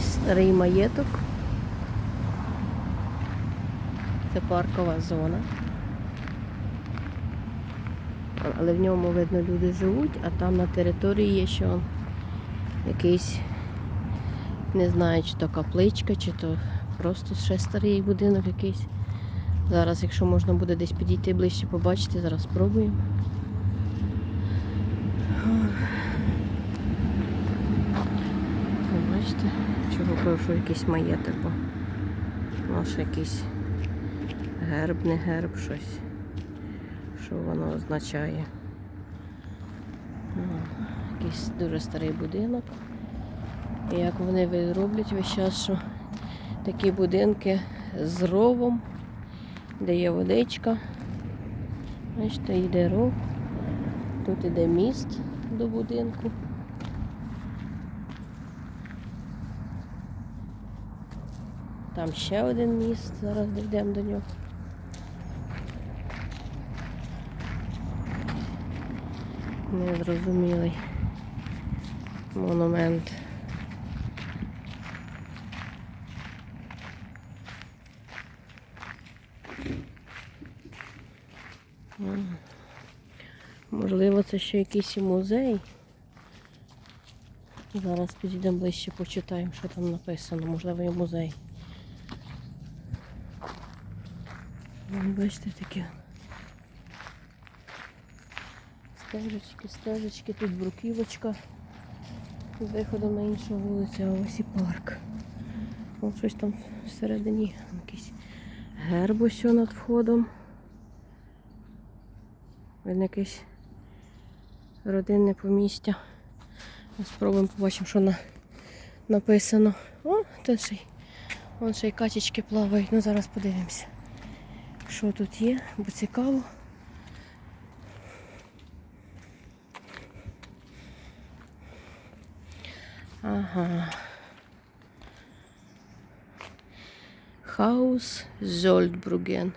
Старий маєток. Це паркова зона. Але в ньому, видно, люди живуть, а там на території є ще якийсь, не знаю, чи то капличка, чи то просто ще старий будинок якийсь. Зараз, якщо можна буде десь підійти ближче, побачити, зараз спробуємо. О, Бачите, чого якийсь маєток, бо може якийсь герб, не герб, щось. Що воно означає? Ну, якийсь дуже старий будинок. І як вони роблять весь час, що такі будинки з ровом, де є водичка. Бачите, йде ров, тут іде міст до будинку. Там ще один міст, зараз дійдемо до нього. Незрозумілий монумент. Можливо, це ще якийсь музей. Зараз підійдемо ближче, почитаємо, що там написано. Можливо, і музей. Вон, Бачите, такі стежечки, стежечки, тут бруківочка з виходом на іншу вулицю, а ось і парк. О, щось там всередині, якийсь герб ось над входом. Видно якесь родинне помістя. Спробуємо побачимо, що на, написано. О, тут ще й, вон ще й качечки плавають. Ну зараз подивимося, що тут є, бо цікаво. Ага. Хаус Зольдбруген.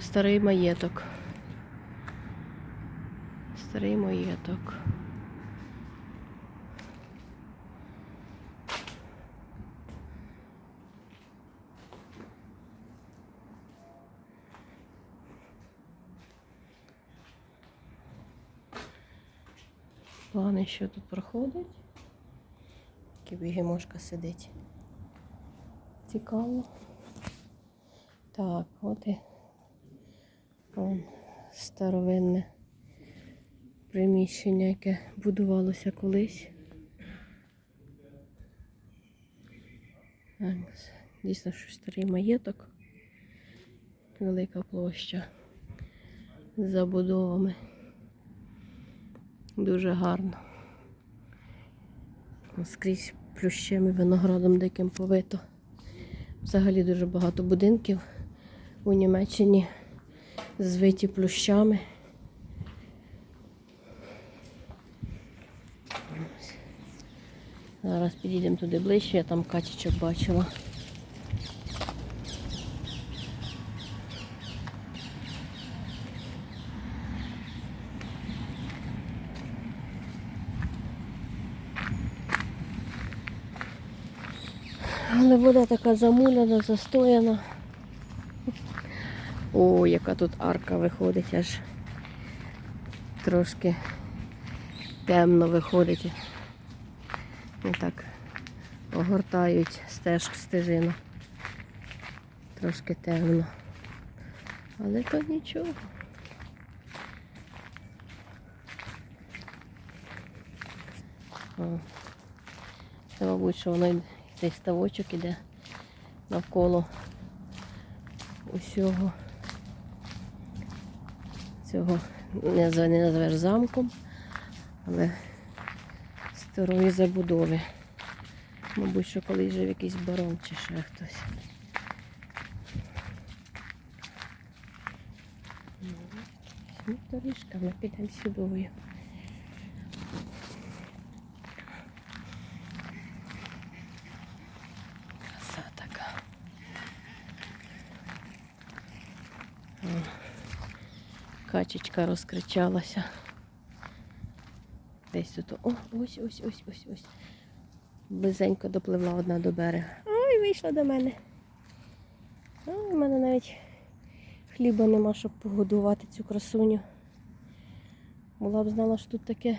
Старий, маєток. Старий маєток. Плани, що тут проходить. Кібігімошка сидить. Цікаво. Так, от і вон, старовинне приміщення, яке будувалося колись. Так, Дійсно, що старий маєток. Велика площа з забудовами. Дуже гарно. Скрізь плющем і виноградом диким повито. Взагалі дуже багато будинків у Німеччині звиті плющами. Зараз підійдемо туди ближче, я там качечок бачила. Але вода така замуляна, застояна. О, яка тут арка виходить, аж трошки темно виходить. І так огортають стежку стежину. Трошки темно. Але то нічого. О. Це, мабуть, що воно цей ставочок іде навколо усього цього не назвеш замком, але старої забудови. Мабуть, що колись жив якийсь барон чи ще хтось. Ну, доріжка, ми підемо сюди. Краса така. О, Качечка розкричалася. Десь тут. О, ось, ось, ось, ось, ось. Близенько допливла одна до берега. Ой, вийшла до мене. Ой, у мене навіть хліба нема, щоб погодувати цю красуню. Була б знала, що тут таке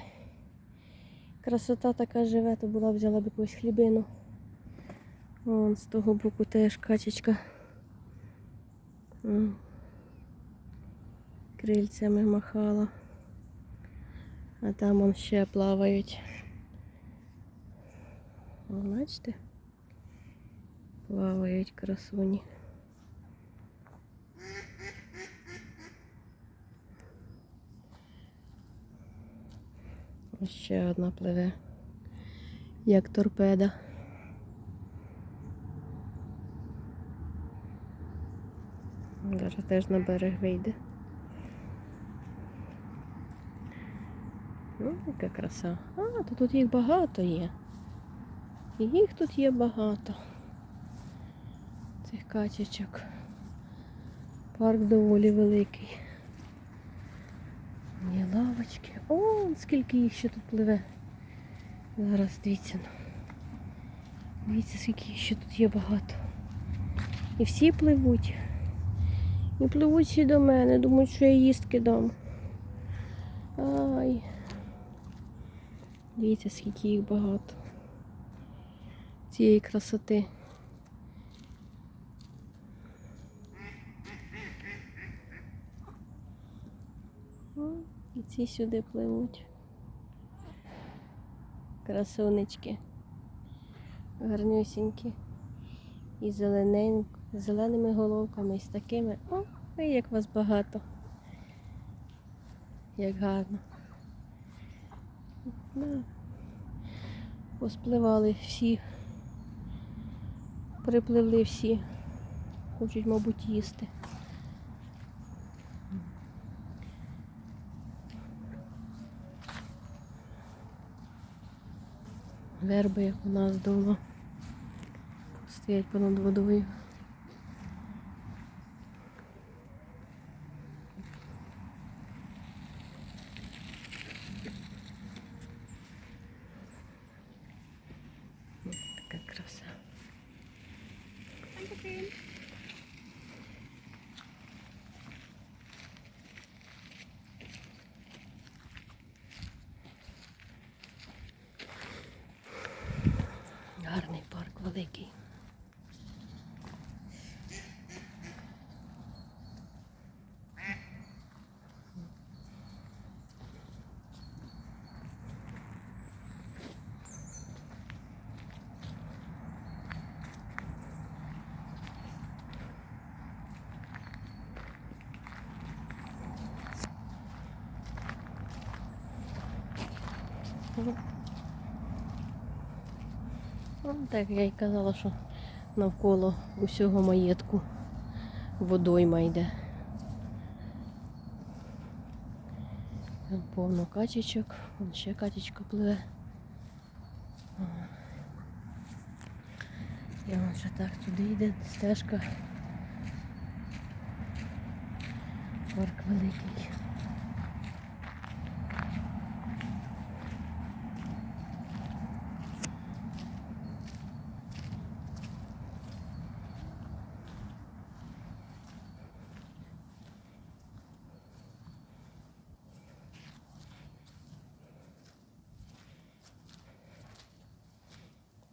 красота така живе, то була б взяла б якусь хлібину. Вон з того боку теж качечка. Крильцями махала. А там он ще плавають. Бачите? Плавають красуні. Ось Ще одна пливе, як торпеда. Зараз теж на берег вийде. Яка краса. А, то тут їх багато є. Їх тут є багато. Цих качечок. Парк доволі великий. Є лавочки. О, скільки їх ще тут пливе. Зараз дивіться. Дивіться, скільки їх ще тут є багато. І всі пливуть. І пливуть всі до мене, думають, що я їстки дам. Ай. Дивіться, скільки їх багато. Цієї красоти. І ці сюди пливуть. Красунечки. Гарнюсінькі. І зеленень, з зеленими головками, і з такими. О, як вас багато. Як гарно. Поспливали всі. Припливли всі. Хочуть, мабуть, їсти. Верби, як у нас вдома. Стоять понад водою. Ось Така краса. Гарний парк великий. Ну, так я й казала, що навколо усього маєтку водойма йде. Повно качечок, вон ще качечка пливе. І вон ще так туди йде стежка. Парк великий.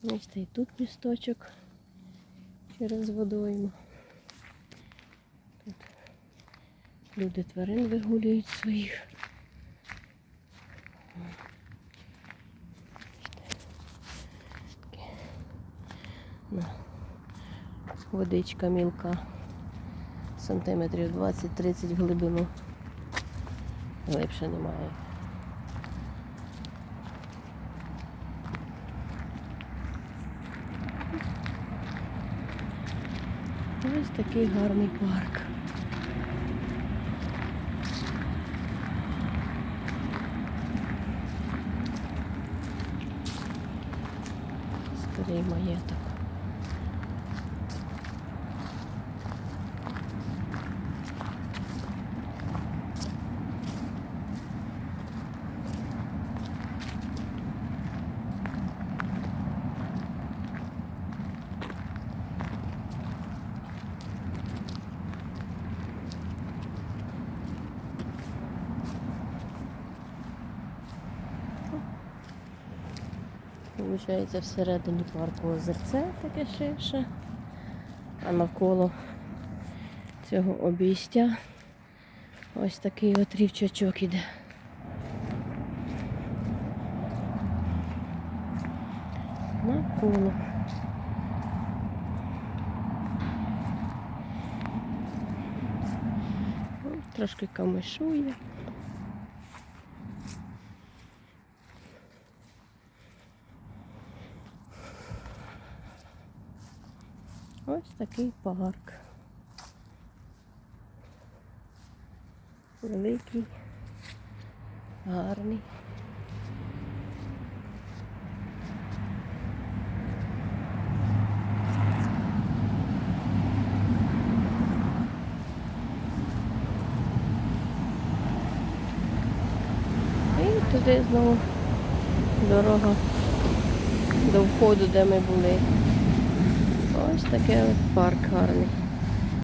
Та й тут місточок через водойму. Тут люди тварин вигулюють своїх. На. Водичка мілка. Сантиметрів 20-30 в глибину. Глибше немає. Ось такий гарний парк. Старий маєток. Виходить, всередині парку озерце таке ширше, а навколо цього обійстя ось такий от рівчачок іде. Навколо. Ну, Трошки камишує. Ось такий парк. Великий, гарний. Туди знову дорога до входу, де ми були. Ось таке от парк гарний.